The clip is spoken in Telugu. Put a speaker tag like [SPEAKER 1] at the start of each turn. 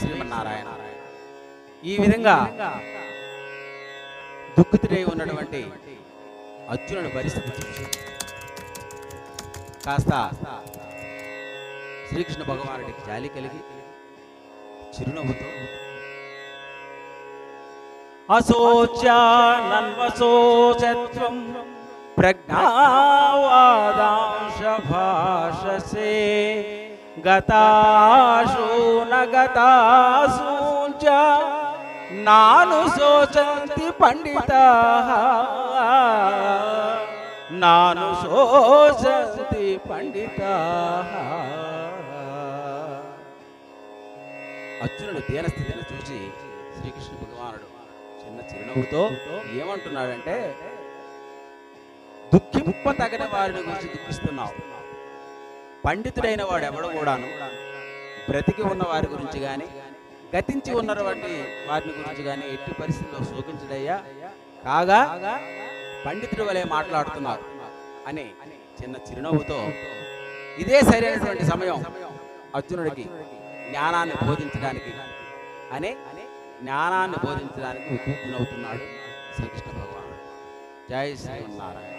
[SPEAKER 1] శ్రీమన్నారాయణ. ఈ విధంగా దుఃఖితుడై ఉన్నటువంటి అర్జునుడి పరిస్థితి కాస్త శ్రీకృష్ణ భగవానుడికి జాలి కలిగి చిరునవ్వుతో అశోచ్యానన్వశోచత్వం ప్రజ్ఞావాదాంశ భాషసే. గతాశు నగతాసూచ నాను శోచంతి పండిత నాను శోచంతి పండిత అర్జునుడు దీనస్థితిని చూసి శ్రీకృష్ణ భగవానుడు చిన్న చిరునవ్వుతో ఏమంటున్నాడంటే దుఃఖింప తగిన వారిని గురించి దుఃఖిస్తున్నావు. పండితుడైన వాడు ఎవడు కూడాను బ్రతికి ఉన్న వారి గురించి కానీ గతించి ఉన్నటువంటి వారిని గురించి కానీ ఎట్టి పరిస్థితుల్లో శోకించడయ్యా? కాగా పండితుడి వలె మాట్లాడుతున్నారు అని చిన్న చిరునవ్వుతో ఇదే సరైనటువంటి సమయం అర్జునుడికి జ్ఞానాన్ని బోధించడానికి అనే జ్ఞానాన్ని బోధించడానికి ఉద్యుక్తునవుతున్నాడు శ్రీకృష్ణ భగవానుడు. జై శ్రీమన్నారాయణ.